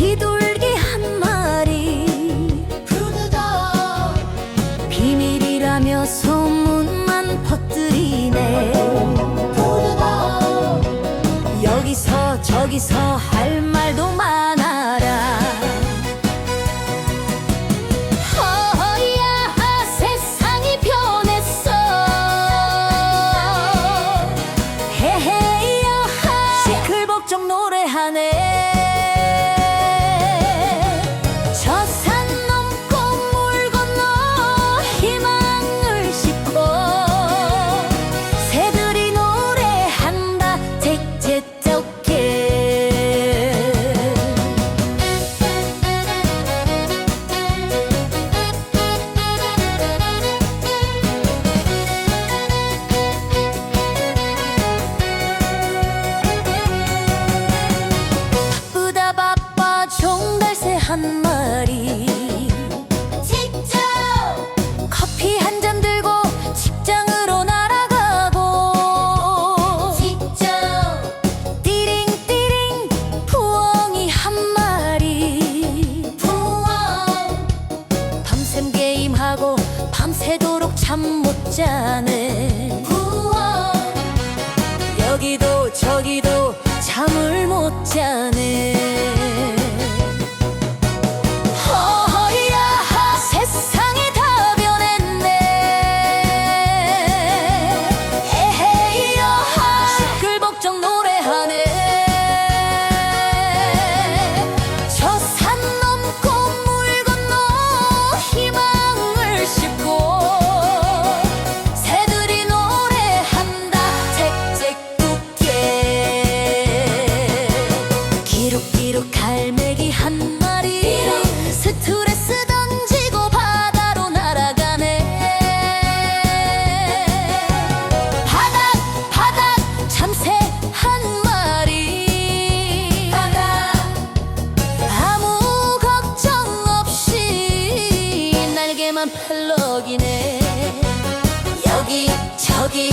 비둘기 한 마리. 부르다. 비밀이라며 소문만 퍼뜨리네. 부르다. 여기서 저기서 할 말도 많아라. 허야 아, 세상이 변했어. 헤헤야 시끌벅적 노래하네. 한 마리. 직접! 커피 한 잔 들고 직장으로 날아가고 직접! 띠링띠링 부엉이 한 마리. 부엉! 밤샘 게임하고 밤새도록 잠 못 자네. 부엉! 여기도 저기도 잠을 못 자네. 팔로기네 여기 저기